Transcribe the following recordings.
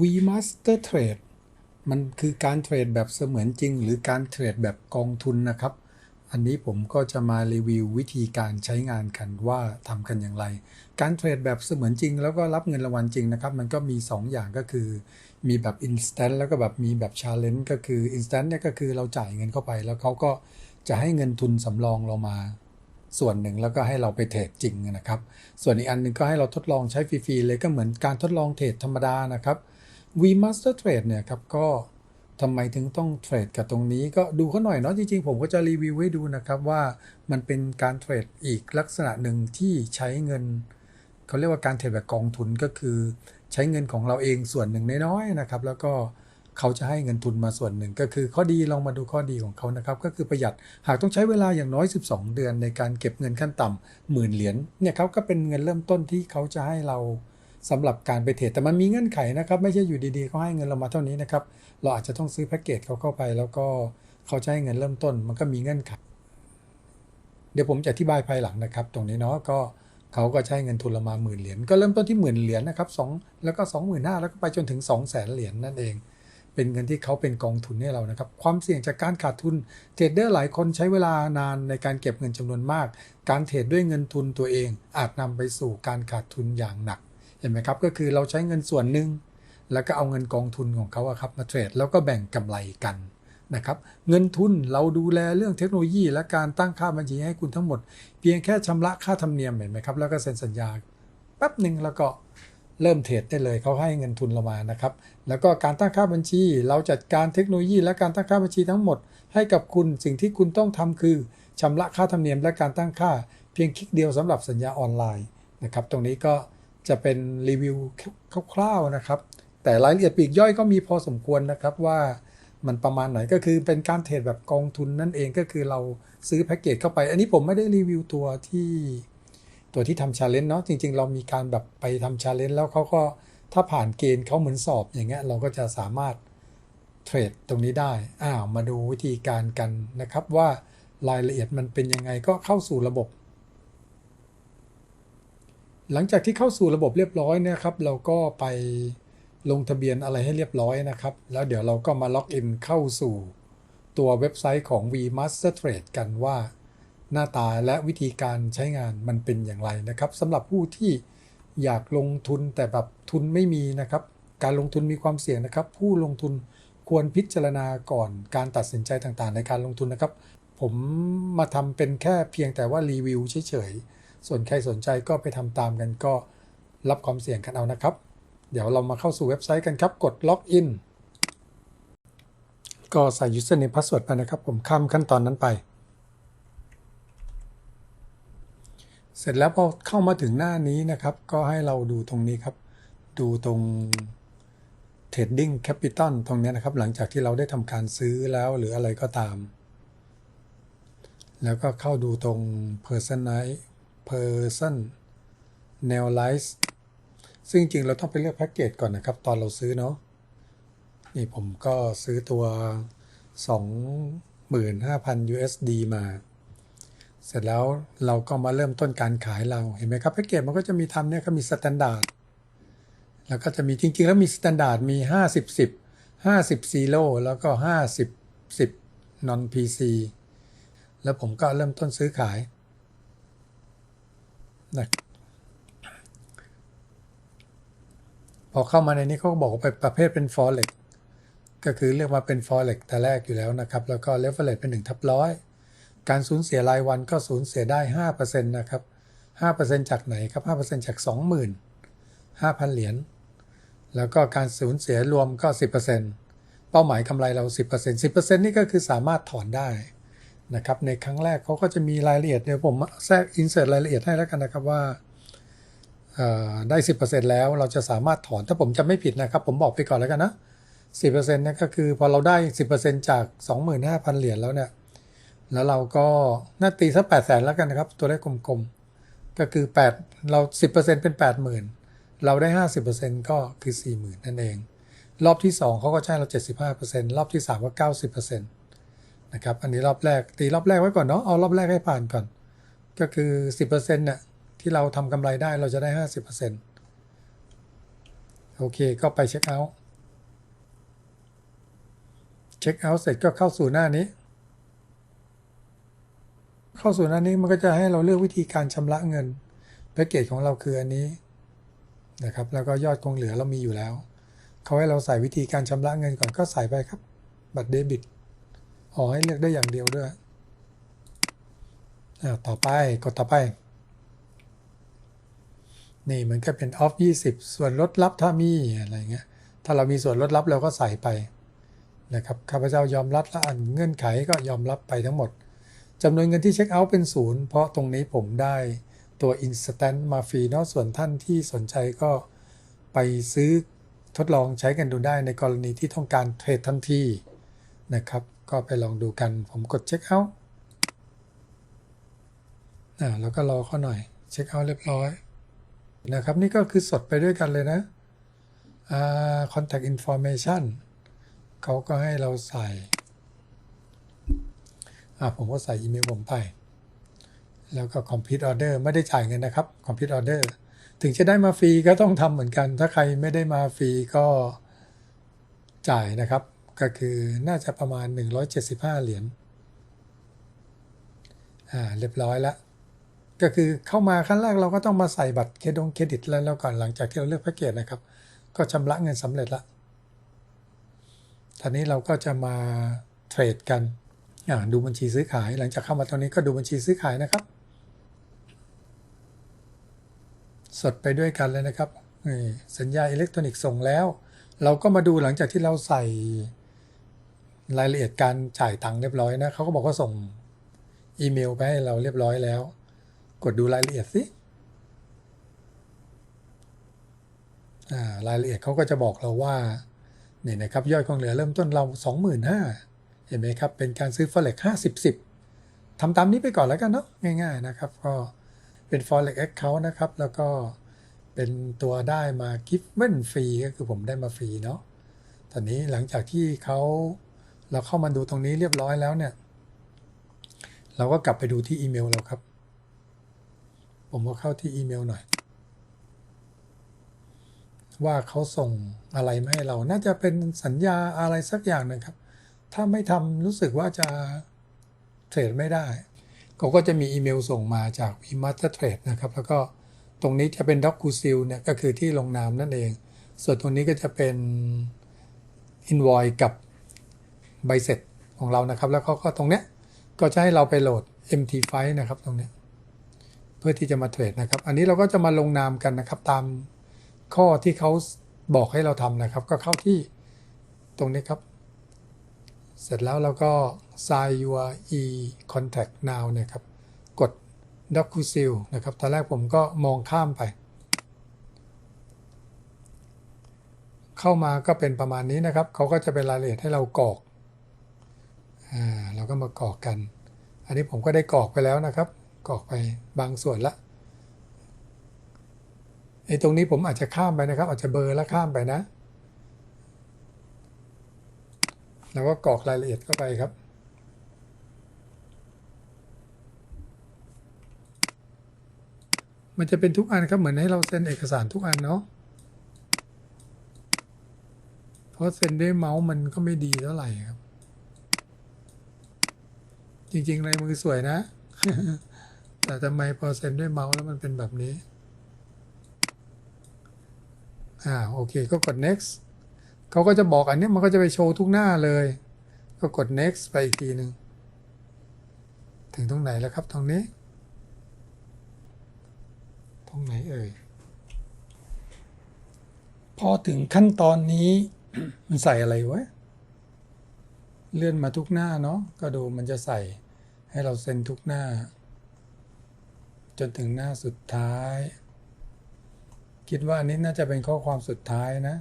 VMaster Trade มันคือการเทรดแบบเสมือนจริง หรือการเทรดแบบกองทุนนะครับ อันนี้ผมก็จะมารีวิววิธีการใช้งานกันว่าทำกันอย่างไร การเทรดแบบเสมือนจริง แล้วก็รับเงินรางวัลจริงนะครับ มันก็มี 2 อย่างก็คือ มีแบบ instant แล้วก็แบบมีแบบ challenge ก็คือ instant เนี่ยก็คือเราจ่ายเงินเข้าไป แล้วเขาก็จะให้เงินทุนสำรองเรามาส่วนหนึ่งแล้วก็ให้เราไปเทรดจริงนะครับ ส่วนอีกอันหนึงก็ให้เราทดลองใช้ฟรีๆเลยก็เหมือนการทดลองเทรดธรรมดานะครับ VMaster Trade เนี่ยครับก็ทำไมถึงต้องเทรดกับตรงนี้ก็ดูเขาหน่อยเนาะจริงๆ ผมก็จะรีวิวให้ดูนะครับว่ามันเป็นการเทรดอีกลักษณะหนึ่งที่ใช้เงินเขาเรียกว่าการเทรดแบบกองทุนก็คือ ใช้เงินของเราเองส่วนหนึ่งน้อยๆนะครับ แล้วก็เขาจะให้เงินทุนมาส่วนหนึ่ง ก็คือข้อดีลองมาดูข้อดีของเขานะครับ ก็คือประหยัดหากต้องใช้เวลาอย่างน้อย 12 เดือนในการเก็บเงินขั้นต่ำหมื่นเหรียญเนี่ยเขาก็เป็นเงินเริ่มต้นที่เขาจะให้เรา สำหรับการไปเทรดแต่มันมีเงื่อนไขนะครับ ไม่ใช่อยู่ดีๆเขาให้เงินเรามาเท่านี้นะครับ เราอาจจะต้องซื้อแพ็กเกจเขาเข้าไป แล้วก็เขาจะให้เงินเริ่มต้น มันก็มีเงื่อนไข เดี๋ยวผมจะอธิบายภายหลังนะครับ ตรงนี้เนาะก็เขาก็ใช้เงินทุนเรามาหมื่นเหรียญก็เริ่มต้นที่หมื่นเหรียญนะครับสองแล้วก็สองหมื่นห้าแล้วก็ไปจนถึง2องแสนเหรียญนั่นเอง เป็นเงินที่เขาเป็นกองทุนให้เรานะครับ ความเสี่ยงจากการขาดทุนเทรดเดอร์หลายคนใช้เวลานานในการเก็บเงินจำนวนมาก การเทรดด้วยเงินทุนตัวเองอาจนำไปสู่การขาดทุนอย่างหนัก ห็นไหมครับ ก็คือเราใช้เงินส่วนหนึ่งแล้วก็เอาเงินกองทุนของเขาครับมาเทรดแล้วก็แบ่งกำไรกันนะครับเงินทุนเราดูแลเรื่องเทคโนโลยี และการตั้งค่าบัญชีให้คุณทั้งหมด เพียงแค่ชำระค่าธรรมเนียมเห็นไหมครับ แล้วก็เซ็นสัญญาแป๊บหนึ่งแล้วก็เริ่มเทรดได้เลยเขาให้เงินทุนเรามานะครับ แล้วก็การตั้งค่าบัญชี เราจัดการเทคโนโลยี และการตั้งค่าบัญชีทั้งหมด ให้กับคุณสิ่งที่คุณต้องทำคือชำระค่าธรรมเนียมและการตั้งค่า เพียงคลิกเดียวสำหรับสัญญาออนไลน์นะครับ ตรงนี้ก็ จะเป็นรีวิวคร่าวๆนะครับ แต่รายละเอียดปีกย่อยก็มีพอสมควรนะครับว่ามันประมาณไหนก็คือเป็นการเทรดแบบกองทุนนั่นเองก็คือเราซื้อแพ็กเกจเข้าไป อันนี้ผมไม่ได้รีวิวตัวที่ตัวที่ทำชาเลนจ์เนาะจริง ๆ เรามีการแบบไปทำชาเลนจ์แล้วเขาก็ถ้าผ่านเกณฑ์เขาเหมือนสอบอย่างเงี้ยเราก็จะสามารถเทรดตรงนี้ได้อ้าวมาดูวิธีการกันนะครับว่ารายละเอียดมันเป็นยังไงก็เข้าสู่ระบบ หลังจากที่เข้าสู่ระบบเรียบร้อยเนะครับ เราก็ไปลงทะเบียนอะไรให้เรียบร้อยนะครับ แล้วเดี๋ยวเราก็มาล็อกอินเข้าสู่ตัวเว็บไซต์ของ VMaster Trade กันว่าหน้าตาและวิธีการใช้งานมันเป็นอย่างไรนะครับสำหรับผู้ที่อยากลงทุนแต่แบบทุนไม่มีนะครับ การลงทุนมีความเสี่ยงนะครับ ผู้ลงทุนควรพิจารณาก่อนการตัดสินใจต่างๆ ในการลงทุนนะครับ ผมมาทำเป็นแค่เพียงแต่ว่ารีวิวเฉยๆ ส่วนใครสนใจก็ไปทำตามกันก็รับความเสี่ยงกันเอานะครับ เดี๋ยวเรามาเข้าสู่เว็บไซต์กันครับ กดล็อกอินก็ใส่ username password ไปนะครับ ผมข้ามขั้นตอนนั้นไป เสร็จแล้วพอเข้ามาถึงหน้านี้นะครับ ก็ให้เราดูตรงนี้ครับ ดูตรง Trading Capital ตรงนี้นะครับ หลังจากที่เราได้ทำการซื้อแล้วหรืออะไรก็ตาม แล้วก็เข้าดูตรง Personalize Person Analyze ซึ่งจริงเราต้องไปเลือกแพ็กเกจก่อนนะครับ ตอนเราซื้อเนาะนี่ผมก็ซื้อตัว 25,000 USD มา เสร็จแล้วเราก็มาเริ่มต้นการขายเราเห็นไหมครับแพ็กเกจมันก็จะมีทำเนี่ยก็มีสแตนดาร์ดแล้วก็จะมีจริง ๆ แล้วมีสแตนดาร์ดมี 50 10 50 zero แล้วก็ 50 10 non PC แล้วผมก็เริ่มต้นซื้อขาย นะพอเข้ามาในนี้เขาก็บอกว่าเป็นประเภทเป็น forex ก็คือเรียกว่าเป็น forex แต่แรกอยู่แล้วนะครับ แล้วก็ leverage เป็น1ทับร้อยการสูญเสียรายวันก็สูญเสียได้ 5%นะครับ 5%จากไหนครับ 5%จาก 20,000 5,000 เหรียญ แล้วก็การสูญเสียรวมก็ 10%เป้าหมายกำไรเรา 10% 10%นี่ก็คือสามารถถอนได้ นะครับในครั้งแรกเขาก็จะมีรายละเอียดเดี๋ยวผมแทรก insert รายละเอียดให้แล้วกันนะครับว่าได้ 10%แล้วเราจะสามารถถอนถ้าผมจะไม่ผิดนะครับ ผมบอกไปก่อนแล้วกันนะ 10%นั่นก็คือพอเราได้ 10%จาก 25,000 เหรียญแล้วเนี่ย แล้วเราก็น่าตีสัก8แสนแล้วกันนะครับ ตัวเลขกลมๆ ก็คือ 8 เรา 10%เป็น 80,000 เราได้ 50%ก็คือ 40,000 นั่นเอง รอบที่ 2เขาก็ใช้เรา 75%รอบที่ 3 ก็ 90% นะครับ อันนี้รอบแรก ตีรอบแรกไว้ก่อนเนาะ เอารอบแรกให้ผ่านก่อน ก็คือ 10%เนี่ยที่เราทำกำไรได้เราจะได้ 50%โอเค ก็ไปเช็คเอาท์ เช็คเอาท์เสร็จก็เข้าสู่หน้านี้ เข้าสู่หน้านี้มันก็จะให้เราเลือกวิธีการชำระเงินแพ็กเกจของเราคืออันนี้นะครับ แล้วก็ยอดคงเหลือเรามีอยู่แล้ว เขาให้เราใส่วิธีการชำระเงินก่อนก็ใส่ไปครับ บัตรเดบิต อ๋อให้เลือกได้อย่างเดียวด้วยอ่าต่อไปกดต่อไป นี่มันก็เป็นออฟ20 ส่วนลดลับถ้ามีอะไรเงี้ย ถ้าเรามีส่วนลดลับเราก็ใส่ไปนะครับข้าพเจ้ายอมรับและอันเงื่อนไขก็ยอมรับไปทั้งหมดจำนวนเงินที่เช็คเอาท์เป็นศูนย์เพราะตรงนี้ผมได้ตัว Instant มาฟรีเนาะส่วนท่านที่สนใจก็ไปซื้อทดลองใช้กันดูได้ในกรณีที่ต้องการเทรดทันทีนะครับ ก็ไปลองดูกัน ผมกดเช็คเอาท์อ่าแล้วก็รอเขาหน่อย เช็คเอาท์เรียบร้อยนะครับ นี่ก็คือสดไปด้วยกันเลยนะอ่า contact information เขาก็ให้เราใส่อ่าผมก็ใส่อีเมลผมไป แล้วก็ complete order ไม่ได้จ่ายเงินนะครับ complete order ถึงจะได้มาฟรีก็ต้องทำเหมือนกัน ถ้าใครไม่ได้มาฟรีก็จ่ายนะครับ ก็คือน่าจะประมาณ 175 เหรียญอ่าเรียบร้อยล้วก็คือเข้ามาขั้นแรกเราก็ต้องมาใส่บัตรเครดงเครดิตแล้วก่อนหลังจากที่เราเลือกแพ็กเกจนะครับ ก็ชำระเงินสำเร็จละทีนี้เราก็จะมาเทรดกันดูบัญชีซื้อขาย หลังจากเข้ามาตรงนี้ก็ดูบัญชีซื้อขายนะครับ สดไปด้วยกันเลยนะครับสัญญาอิเล็กทรอนิกส์ส่งแล้ว เราก็มาดูหลังจากที่เราใส่ รายละเอียดการจ่ายตังค์เรียบร้อยนะเขาก็บอกว่าส่งอีเมลไปให้เราเรียบร้อยแล้ว กดดูรายละเอียดสิรายละเอียดเขาก็จะบอกเราว่าเนี่ยนะครับยอดคงเหลือเริ่มต้นเรา 25,000เห็นไหมครับ เป็นการซื้อ forex 50 10ทำตามนี้ไปก่อนแล้วกันเนาะง่ายๆนะครับ ก็เป็น forex account นะครับ แล้วก็เป็นตัวได้มา given ฟรีก็คือผมได้มาฟรีเนาะตอนนี้หลังจากที่เขา เราเข้ามาดูตรงนี้เรียบร้อยแล้วเนี่ย เราก็กลับไปดูที่อีเมลเราครับ ผมก็เข้าที่อีเมลหน่อย ว่าเขาส่งอะไรมาให้เราน่าจะเป็นสัญญาอะไรสักอย่างหนึ่งครับ ถ้าไม่ทำรู้สึกว่าจะเทรดไม่ได้เขาก็จะมีอีเมลส่งมาจาก v m a s t e r Trade นะครับ แล้วก็ตรงนี้จะเป็น DocuSeal เนี่ยก็คือที่ลงนามนั่นเอง ส่วนตรงนี้ก็จะเป็น Invoice กับ ใบเสร็จของเรานะครับ แล้วเขาก็ตรงเนี้ยก็จะให้เราไปโหลด MT5 นะครับตรงเนี้ยเพื่อที่จะมาเทรดนะครับ อันนี้เราก็จะมาลงนามกันนะครับ ตามข้อที่เขาบอกให้เราทำนะครับ ก็เข้าที่ตรงนี้ครับ เสร็จแล้วเราก็ sign your e contact now นะครับ กด DocuSeal นะครับตอนแรกผมก็มองข้ามไป เข้ามาก็เป็นประมาณนี้นะครับ เขาก็จะเป็นรายละเอียดให้เรากรอก เราก็มากรอกกัน อันนี้ผมก็ได้กรอกไปแล้วนะครับกรอกไปบางส่วนละไอ้ตรงนี้ผมอาจจะข้ามไปนะครับ อาจจะเบอร์แล้วข้ามไปนะ แล้วก็กรอกรายละเอียดเข้าไปครับมันจะเป็นทุกอันครับเหมือนให้เราเซ็นเอกสารทุกอันเนาะเพราะเซ็นด้วยเมาส์มันก็ไม่ดีเท่าไหร่ครับ จริงๆลายมือสวยนะ แต่ทำไมพอเซ็นด้วยเมาส์แล้วมันเป็นแบบนี้ อ่าโอเคก็กด next เขาก็จะบอกอันนี้มันก็จะไปโชว์ทุกหน้าเลย ก็กด next ไปอีกทีหนึ่งถึงตรงไหนแล้วครับตรงนี้ ตรงไหนเอ่ย พอถึงขั้นตอนนี้ มันใส่อะไรวะ เลื่อนมาทุกหน้าเนาะก็ดูมันจะใส่ ให้เราเซ็นทุกหน้า จนถึงหน้าสุดท้าย คิดว่าอันนี้น่าจะเป็นข้อความสุดท้ายนะ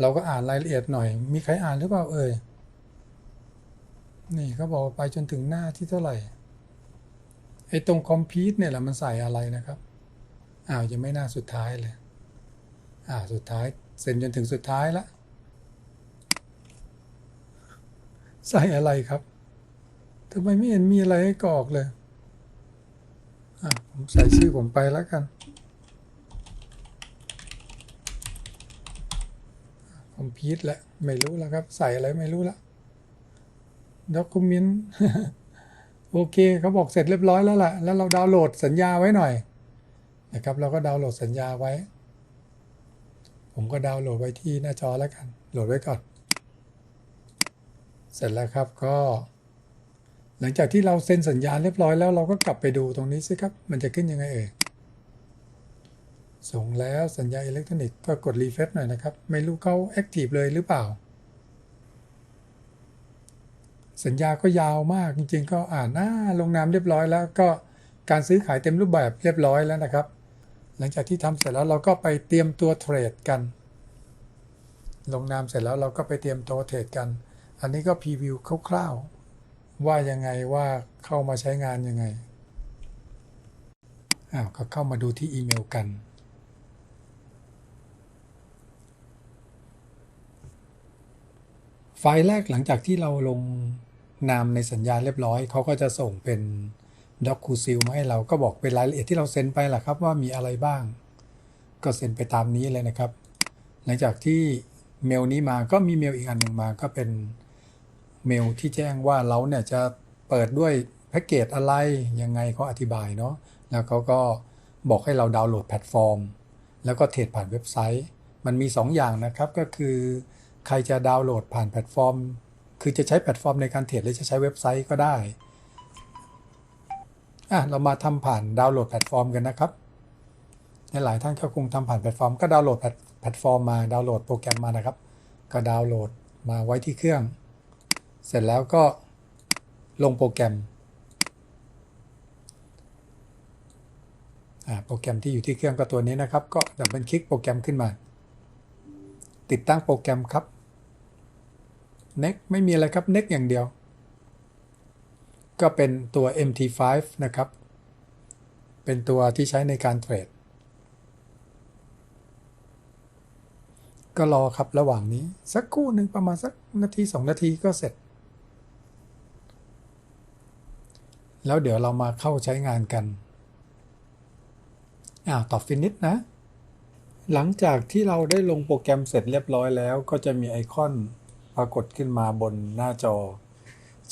เราก็อ่านรายละเอียดหน่อย มีใครอ่านหรือเปล่าเอ่ยนี่เขาบอกไปจนถึงหน้าที่เท่าไหร่ไอ้ตรงคอมพิวต์เนี่ยแหละมันใส่อะไรนะครับอ้าวยังไม่หน้าสุดท้ายเลยอ่าสุดท้ายเซ็นจนถึงสุดท้ายละใส่อะไรครับ ทำไมไม่เห็นมีอะไรให้กรอกเลย อะ ผมใส่ชื่อผมไปแล้วกัน คอมพิวต์แหละ ไม่รู้แล้วครับ ใส่อะไรไม่รู้ละ document โอเคเขาบอกเสร็จเรียบร้อยแล้วล่ะ แล้วเราดาวน์โหลดสัญญาไว้หน่อยนะครับ เราก็ดาวน์โหลดสัญญาไว้ ผมก็ดาวน์โหลดไว้ที่หน้าจอแล้วกัน โหลดไว้ก่อน เสร็จแล้วครับก็ หลังจากที่เราเซ็นสัญญาเรียบร้อยแล้วเราก็กลับไปดูตรงนี้สิครับ มันจะขึ้นยังไงเอ่ยส่งแล้วสัญญาอิเล็กทรอนิกส์ก็กดรีเฟรชหน่อยนะครับ ไม่รู้เขาแอคทีฟเลยหรือเปล่า สัญญาก็ยาวมากจริงๆ ก็อ่านหน้าลงนามเรียบร้อยแล้วก็การซื้อขายเต็มรูปแบบเรียบร้อยแล้วนะครับ หลังจากที่ทำเสร็จแล้วเราก็ไปเตรียมตัวเทรดกัน ลงนามเสร็จแล้วเราก็ไปเตรียมตัวเทรดกัน อันนี้ก็พรีวิวคร่าวๆ ว่ายังไงว่าเข้ามาใช้งานยังไงอ้าวก็เข้ามาดูที่อีเมลกัน ไฟล์แรกหลังจากที่เราลงนามในสัญญาเรียบร้อย เขาก็จะส่งเป็นด็อกคูซิลมาให้เราก็บอกเป็นรายละเอียดที่เราเซ็นไปแหละครับว่ามีอะไรบ้าง ก็เซ็นไปตามนี้เลยนะครับ หลังจากที่เมลนี้มาก็มีเมลอีกอันหนึ่งมาก็เป็น เมลที่แจ้งว่าเราเนี่ยจะเปิดด้วยแพ็กเกจอะไรยังไงเขาอธิบายเนาะแล้วเขาก็บอกให้เราดาวน์โหลดแพลตฟอร์ม แล้วก็เทรดผ่านเว็บไซต์ มันมี 2 อย่างนะครับก็คือใครจะดาวน์โหลดผ่านแพลตฟอร์ม คือจะใช้แพลตฟอร์มในการเทรดหรือจะใช้เว็บไซต์ก็ได้อะเรามาทำผ่านดาวน์โหลดแพลตฟอร์มกันนะครับหลายท่านก็คงทำผ่านแพลตฟอร์มก็ดาวน์โหลดแพลตฟอร์มมาดาวน์โหลดโปรแกรมมานะครับ ก็ดาวน์โหลดมาไว้ที่เครื่อง เสร็จแล้วก็ลงโปรแกรม โปรแกรมที่อยู่ที่เครื่องก็ตัวนี้นะครับ ก็ดับเบิลคลิกโปรแกรมขึ้นมา ติดตั้งโปรแกรมครับ next ไม่มีอะไรครับ next อย่างเดียว ก็เป็นตัว MT5 นะครับ เป็นตัวที่ใช้ในการเทรด ก็รอครับระหว่างนี้ สักครู่หนึ่งประมาณสักนาทีสองนาทีก็เสร็จ แล้วเดี๋ยวเรามาเข้าใช้งานกันอ้าวตอบฟินิชนะ หลังจากที่เราได้ลงโปรแกรมเสร็จเรียบร้อยแล้ว ก็จะมีไอคอนปรากฏขึ้นมาบนหน้าจอ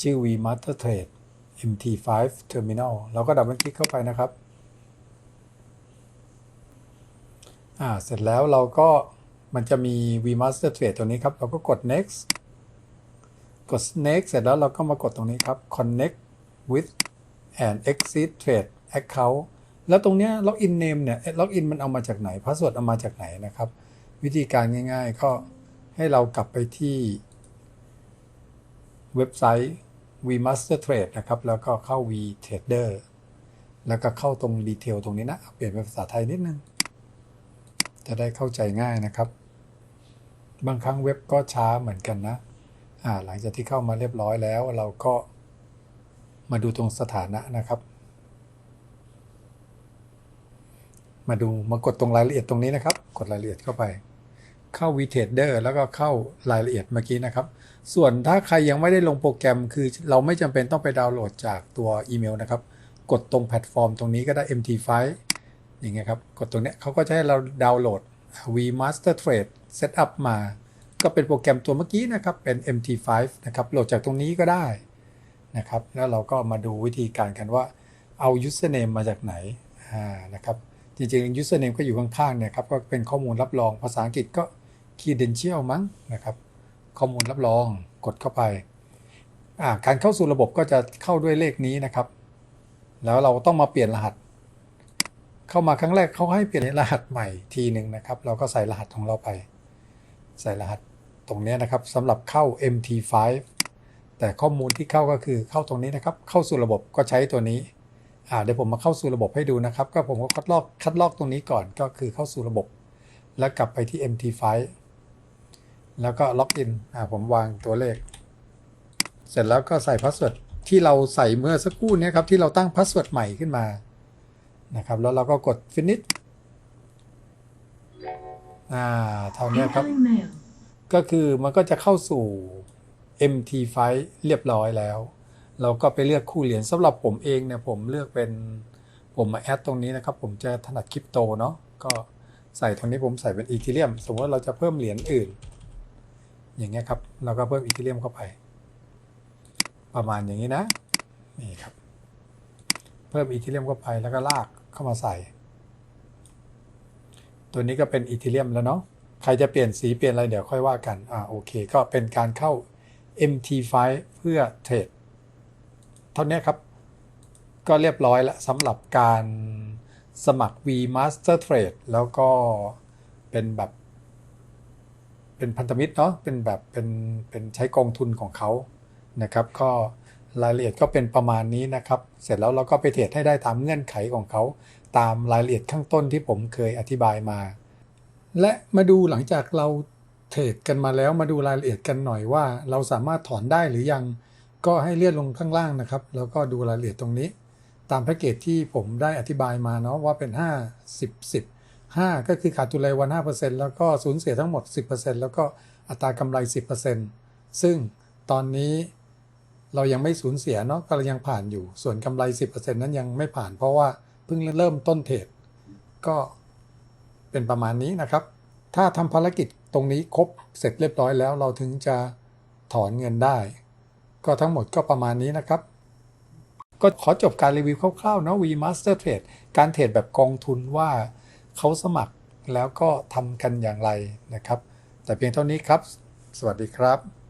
ชื่อ vmaster trade mt5 terminal เราก็ดับเบิลคลิกเข้าไปนะครับอ่าเสร็จแล้วเราก็มันจะมี vmaster trade ตัวนี้ครับ เราก็กด next กด next เสร็จแล้วเราก็มากดตรงนี้ครับ connect with and exit trade account แล้วตรงเนี้ย login name เนี่ย login มันเอามาจากไหน password เอามาจากไหนนะครับ วิธีการง่าย ๆ ก็ให้เรากลับไปที่เว็บไซต์ vmaster trade นะครับ แล้วก็เข้า vtrader แล้วก็เข้าตรงดีเทลตรงนี้นะ เปลี่ยนเป็นภาษาไทยนิดนึง จะได้เข้าใจง่ายนะครับ บางครั้งเว็บก็ช้าเหมือนกันนะ หลังจากที่เข้ามาเรียบร้อยแล้วเราก็ มาดูตรงสถานะนะครับ มาดูมากดตรงรายละเอียดตรงนี้นะครับ กดรายละเอียดเข้าไป เข้า vtrader แล้วก็เข้ารายละเอียดเมื่อกี้นะครับ ส่วนถ้าใครยังไม่ได้ลงโปรแกรม คือเราไม่จำเป็นต้องไปดาวน์โหลดจากตัวอีเมลนะครับ กดตรงแพลตฟอร์มตรงนี้ก็ได้ MT5 อย่างเงี้ยครับ กดตรงเนี้ยเขาก็จะให้เราดาวน์โหลด vmaster trade setup มา ก็เป็นโปรแกรมตัวเมื่อกี้นะครับ เป็น MT5 นะครับ โหลดจากตรงนี้ก็ได้ นะครับ แล้วเราก็มาดูวิธีการกันว่าเอา username มาจากไหนนะครับ จริงๆ username ก็อยู่ข้างๆเนี่ยครับ ก็เป็นข้อมูลรับรอง ภาษาอังกฤษก็ credential มั้งนะครับ ข้อมูลรับรอง กดเข้าไปาการเข้าสู่ระบบก็จะเข้าด้วยเลขนี้นะครับ แล้วเราต้องมาเปลี่ยนรหัส เข้ามาครั้งแรกเขาให้เปลี่ยนรหัสใหม่ทีหนึ่งนะครับ เราก็ใส่รหัสของเราไป ใส่รหัสตรงนี้นะครับสำหรับเข้า MT5 แต่ข้อมูลที่เข้าก็คือเข้าตรงนี้นะครับ เข้าสู่ระบบก็ใช้ตัวนี้อ่าเดี๋ยวผมมาเข้าสู่ระบบให้ดูนะครับ ก็ผมก็คัดลอกคัดลอกตรงนี้ก่อนก็คือเข้าสู่ระบบ แล้วกลับไปที่ MT5 แล้วก็ล็อกอินอ่าผมวางตัวเลข เสร็จแล้วก็ใส่พาสเวิร์ดที่เราใส่เมื่อสักครู่นี้ครับ ที่เราตั้งพาสเวิร์ดใหม่ขึ้นมานะครับ แล้วเราก็กด finish อ่าเท่านี้ครับ Entering mail. ก็คือมันก็จะเข้าสู่ MT5 เรียบร้อยแล้ว เราก็ไปเลือกคู่เหรียญสำหรับผมเองเนี่ยผมเลือกเป็นผมมาแอดตรงนี้นะครับ ผมจะถนัดคริปโตเนาะก็ใส่ตรงนี้ผมใส่เป็นอีเทเรียมสมมติว่าเราจะเพิ่มเหรียญอื่น อย่างเงี้ยครับ เราก็เพิ่มอีเทเรียมเข้าไป ประมาณอย่างนี้นะนี่ครับ เพิ่มอีเทเรียมเข้าไปแล้วก็ลากเข้ามาใส่ ตัวนี้ก็เป็นอีเทเรียมแล้วเนาะใครจะเปลี่ยนสีเปลี่ยนอะไรเดี๋ยวค่อยว่ากันอ่าโอเค ก็เป็นการเข้า MT5 เพื่อเทรดเท่านี้ครับ ก็เรียบร้อยแล้วสำหรับการสมัคร V Master Trade แล้วก็เป็นแบบ เป็นพันธมิตรเนาะเป็นแบบเป็นเป็นใช้กองทุนของเขานะครับ ก็รายละเอียดก็เป็นประมาณนี้นะครับ เสร็จแล้วเราก็ไปเทรดให้ได้ตามเงื่อนไขของเขา ตามรายละเอียดข้างต้นที่ผมเคยอธิบายมา และมาดูหลังจากเรา เทรดกันมาแล้วมาดูรายละเอียดกันหน่อยว่า เราสามารถถอนได้หรือยัง ก็ให้เลื่อนลงข้างล่างนะครับ แล้วก็ดูรายละเอียดตรงนี้ ตามแพ็กเกจที่ผมได้อธิบายมาเนาะว่าเป็น 5 10 10 5 ก็คือขาดทุนรายวัน 5%แล้วก็สูญเสียทั้งหมด 10%แล้วก็อัตรากำไร 10%ซึ่งตอนนี้เรายังไม่สูญเสียเนาะก็ยังผ่านอยู่ ส่วนกำไร 10%นั้นยังไม่ผ่าน เพราะว่าเพิ่งเริ่มต้นเทรดก็เป็นประมาณนี้นะครับ ถ้าทำภารกิจ ตรงนี้ครบเสร็จเรียบร้อยแล้วเราถึงจะถอนเงินได้ ก็ทั้งหมดก็ประมาณนี้นะครับ ก็ขอจบการรีวิวคร่าวๆเนาะ V Master Trade การเทรดแบบกองทุนว่าเขาสมัครแล้วก็ทำกันอย่างไรนะครับ แต่เพียงเท่านี้ครับ สวัสดีครับ